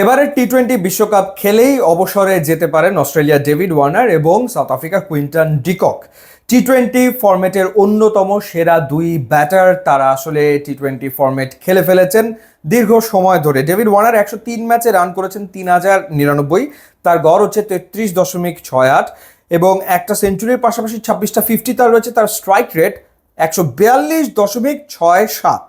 এবারে T twenty বিশ্বকাপ খেলেই অবসরে যেতে পারেন অস্ট্রেলিয়া ডেভিড ওয়ার্নার এবং সাউথ আফ্রিকার Quinton de Kock. T twenty ফরম্যাটের অন্যতম সেরা দুই ব্যাটার তারা আসলে টি টোয়েন্টি ফরম্যাট খেলে ফেলেছেন দীর্ঘ সময় ধরে। ডেভিড ওয়ার্নার একশো তিন ম্যাচে রান করেছেন তিন হাজার নিরানব্বই। তার গড় হচ্ছে তেত্রিশ দশমিক ছয় আট এবং একটা সেঞ্চুরির পাশাপাশি ছাব্বিশটা ফিফটি তার রয়েছে তার স্ট্রাইক রেট একশো বিয়াল্লিশ দশমিক ছয় সাত।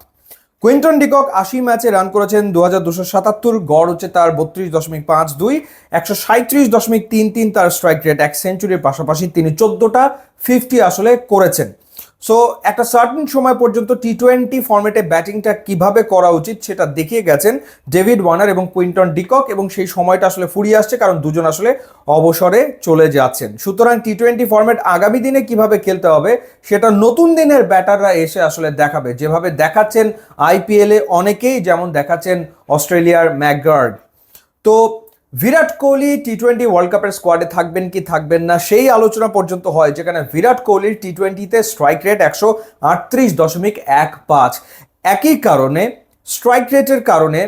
কুইন্টন ডিকক আশি ম্যাচে রান করেছেন দু হাজার দুশো সাতাত্তর, গড় হচ্ছে তার বত্রিশ দশমিক পাঁচ দুই, একশো সাঁত্রিশ দশমিক তিন তিন তার স্ট্রাইক রেট এক সেঞ্চুরির পাশাপাশি তিনি চোদ্দোটা ফিফটি আসলে করেছেন। সো একটা সার্টেন সময় পর্যন্ত টি টোয়েন্টি ফর্মেটে ব্যাটিংটা কীভাবে করা উচিত সেটা দেখিয়ে গেছেন ডেভিড ওয়ার্নার এবং কুইন্টন ডিকক এবং সেই সময়টা আসলে ফুরিয়ে আসছে কারণ দুজন আসলে অবসরে চলে যাচ্ছেন। সুতরাং টি টোয়েন্টি ফর্মেট আগামী দিনে কীভাবে খেলতে হবে সেটা নতুন দিনের ব্যাটাররা এসে আসলে দেখাবে। যেভাবে দেখাচ্ছেন আইপিএলে অনেকেই, যেমন দেখাচ্ছেন অস্ট্রেলিয়ার ম্যাকগার্ড। তো Virat Kohli T twenty world কাপের স্কোয়াডে থাকবেন কি থাকবেন না, সেই আলোচনা পর্যন্ত হয়, যেখানে বিরাট কোহলির টি টোয়েন্টিতে স্ট্রাইক রেট একশো আটত্রিশ দশমিক এক পাঁচ। একই কারণে স্ট্রাইক রেটের কারণে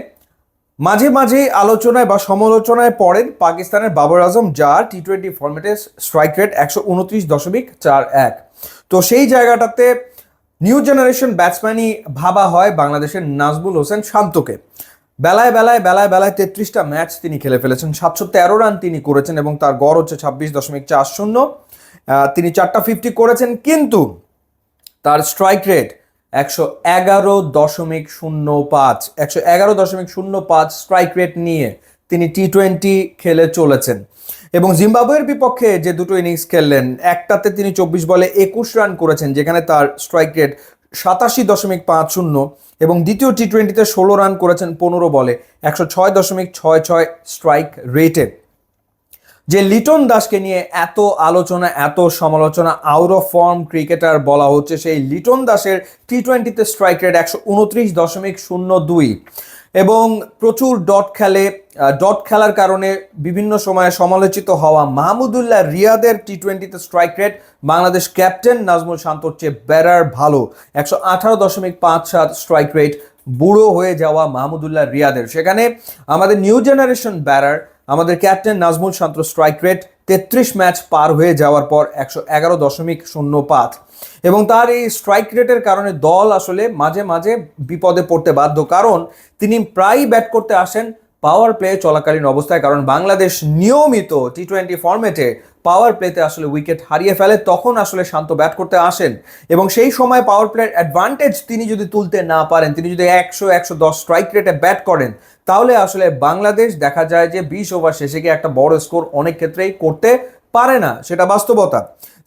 মাঝে মাঝে আলোচনায় বা সমালোচনায় পড়েন পাকিস্তানের বাবর আজম, যার টি টোয়েন্টি ফর্মেটে স্ট্রাইক রেট একশো উনত্রিশ দশমিক চার এক। তো সেই জায়গাটাতে নিউ জেনারেশন ব্যাটসম্যানই ভাবা হয় বাংলাদেশের নাজমুল হোসেন শান্তকে। বেলায় বেলায় বেলায় বেলায় তেত্রিশটা ম্যাচ তিনি খেলে ফেলেছেন। সাতশো তেরো রান তিনি করেছেন এবং তার গড় হচ্ছে ছাব্বিশ দশমিক চার শূন্য। তিনি চারটা ফিফটি করেছেন কিন্তু তার স্ট্রাইক রেট একশো এগারো দশমিক শূন্য পাঁচ, একশো এগারো দশমিক শূন্য পাঁচ স্ট্রাইক রেট নিয়ে তিনি টি টোয়েন্টি খেলে চলেছেন। এবং জিম্বাবুয়ের বিপক্ষে যে দুটো ইনিংস খেললেন, একটাতে তিনি চব্বিশ বলে একুশ রান করেছেন, যেখানে তার স্ট্রাইক রেট সাতাশি দশমিক পাঁচ শূন্য এবং দ্বিতীয় টি টোয়েন্টিতে ষোলো রান করেছেন পনেরো বলে, একশো ছয় দশমিক ছয় ছয় স্ট্রাইক রেটে যে লিটন দাসকে নিয়ে এত আলোচনা, এত সমালোচনা আউট অফ ফর্ম ক্রিকেটার বলা হচ্ছে, সেই লিটন দাসের টি টোয়েন্টিতে স্ট্রাইক রেট একশো উনত্রিশ দশমিক শূন্য দুই। এবং প্রচুর ডট খেলে ডট খেলার কারণে বিভিন্ন সময়ে সমালোচিত হওয়া মাহমুদুল্লাহ রিয়াদের টি টোয়েন্টিতে strike rate Bangladesh captain Nazmul শান্তর চেয়ে বেড়ার ভালো। একশো আঠারো দশমিক পাঁচ সাত স্ট্রাইক রেট বুড়ো হয়ে যাওয়া মাহমুদুল্লাহ রিয়াদের। সেখানে আমাদের নিউ জেনারেশন ব্যারার আমাদের captain Nazmul Shanto strike rate তেত্রিশ ম্যাচ পার হয়ে যাওয়ার পর একশো এগারো দশমিক শূন্য পাঁচ। এবং তার এই স্ট্রাইক রেটের কারণে দল আসলে মাঝে মাঝে বিপদে পড়তে বাধ্য। কারণ তিনি প্রায়ই ব্যাট করতে আসেন পাওয়ার প্লে চলাকালীন অবস্থায়, কারণ বাংলাদেশ নিয়মিত টি টোয়েন্টি ফর্মেটে পাওয়ার প্লেতে আসলে উইকেট হারিয়ে ফেলে, তখন আসলে শান্ত ব্যাট করতে আসেন। এবং সেই সময় পাওয়ার প্লের অ্যাডভান্টেজ তিনি যদি তুলতে না পারেন, তিনি যদি একশো একশো দশ স্ট্রাইক রেটে ব্যাট করেন, তাহলে আসলে বাংলাদেশ দেখা যায় যে বিশ ওভার শেষে গিয়ে একটা বড় স্কোর অনেক ক্ষেত্রেই করতে পারে না, সেটা বাস্তবতা।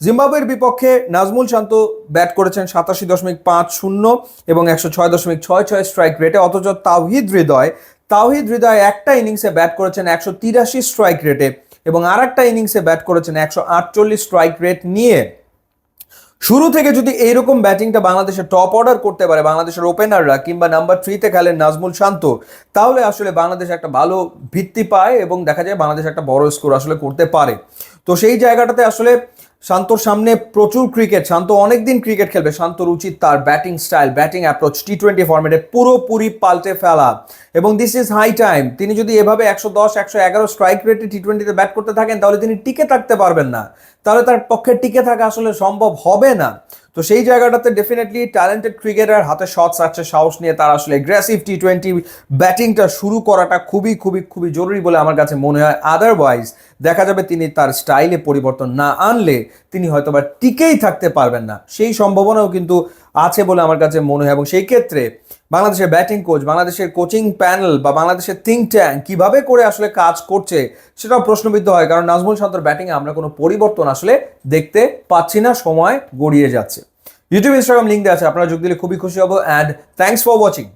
জিম্বাবুয়ের বিপক্ষে নাজমুল শান্ত ব্যাট করেছেন সাতাশি দশমিক পাঁচ শূন্য এবং একশো ছয় দশমিক ছয় ছয় স্ট্রাইক রেটে অথচ তাওহিদ হৃদয় তাওহিদ হৃদয় একটা ইনিংসে ব্যাট করেছেন একশো তিরাশি স্ট্রাইক রেটে এবং আর একটা ইনিংসে ব্যাট করেছেন একশো আটচল্লিশ স্ট্রাইক রেট নিয়ে। শুরু থেকে যদি এইরকম ব্যাটিংটা বাংলাদেশের টপ অর্ডার করতে পারে, বাংলাদেশের ওপেনাররা কিংবা নাম্বার থ্রিতে খেলেন নাজমুল শান্ত, তাহলে আসলে বাংলাদেশ একটা ভালো ভিত্তি পায় এবং দেখা যায় বাংলাদেশ একটা বড় স্কোর আসলে করতে পারে। তো সেই জায়গাটাতে আসলে শান্তর সামনে প্রচুর ক্রিকেট শান্ত অনেকদিন ক্রিকেট খেলবে। শান্তর উচিত তার batting style batting approach T twenty ফর্মেটে পুরোপুরি পাল্টে ফেলা। এবং দিস ইজ হাই টাইম তিনি যদি এভাবে একশো দশ, একশো এগারো স্ট্রাইক রেটে টি টোয়েন্টিতে ব্যাট করতে থাকেন, তাহলে তিনি টিকে থাকতে পারবেন না। তাহলে তার পক্ষে টিকে থাকা আসলে সম্ভব হবে না। তো সেই জায়গাটাতে ডেফিনেটলি ট্যালেন্টেড ক্রিকেটার হাতে শটস আছে সাহস নিয়ে তার আসলে অ্যাগ্রেসিভ টি টোয়েন্টি ব্যাটিংটা শুরু করাটা খুবই খুবই খুবই জরুরি বলে আমার কাছে মনে হয়। আদারওয়াইজ দেখা যাবে তিনি তার স্টাইলে পরিবর্তন না আনলে তিনি হয়তো বা টিকেই থাকতে পারবেন না। সেই সম্ভাবনাও কিন্তু আছে বলে আমার কাছে মনে হয় এবং সেই ক্ষেত্রে বাংলাদেশের ব্যাটিং কোচ বাংলাদেশের কোচিং প্যানেল বা বাংলাদেশের থিঙ্ক ট্যাঙ্ক কীভাবে করে আসলে কাজ করছে সেটাও প্রশ্নবিদ্ধ হয়, কারণ নাজমুল শান্তর ব্যাটিংয়ে আমরা কোনো পরিবর্তন আসলে দেখতে পাচ্ছি না, সময় গড়িয়ে যাচ্ছে। ইউটিউব ইনস্টাগ্রাম লিঙ্ক দেওয়া আছে। আপনারা যোগ দিলে খুবই খুশি হব। And thanks for watching